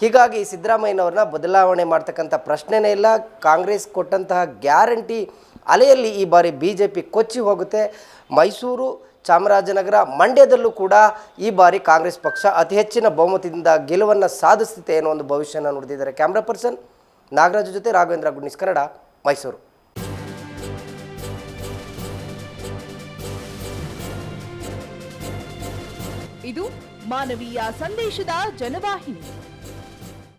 ಹೀಗಾಗಿ ಸಿದ್ದರಾಮಯ್ಯನವ್ರನ್ನ ಬದಲಾವಣೆ ಮಾಡ್ತಕ್ಕಂಥ ಪ್ರಶ್ನೆನೇ ಇಲ್ಲ. ಕಾಂಗ್ರೆಸ್ ಕೊಟ್ಟಂತಹ ಗ್ಯಾರಂಟಿ ಅಲೆಯಲ್ಲಿ ಈ ಬಾರಿ ಬಿ ಜೆ ಪಿ ಕೊಚ್ಚಿ ಹೋಗುತ್ತೆ. ಮೈಸೂರು ಚಾಮರಾಜನಗರ ಮಂಡ್ಯದಲ್ಲೂ ಕೂಡ ಈ ಬಾರಿ ಕಾಂಗ್ರೆಸ್ ಪಕ್ಷ ಅತಿ ಹೆಚ್ಚಿನ ಬಹುಮತದಿಂದ ಗೆಲುವನ್ನು ಸಾಧಿಸುತ್ತೆ ಅನ್ನೋ ಒಂದು ಭವಿಷ್ಯನ ನುಡಿದಿದ್ದಾರೆ. ಕ್ಯಾಮ್ರಾ ಪರ್ಸನ್ ನಾಗರಾಜ್ ಜೊತೆ ರಾಘವೇಂದ್ರ ಗುಡ್ನಿಸ್ ಕನ್ನಡ, ಮೈಸೂರು. ಇದು ಮಾನವೀಯ ಸಂದೇಶದ ಜನವಾಹಿನಿ.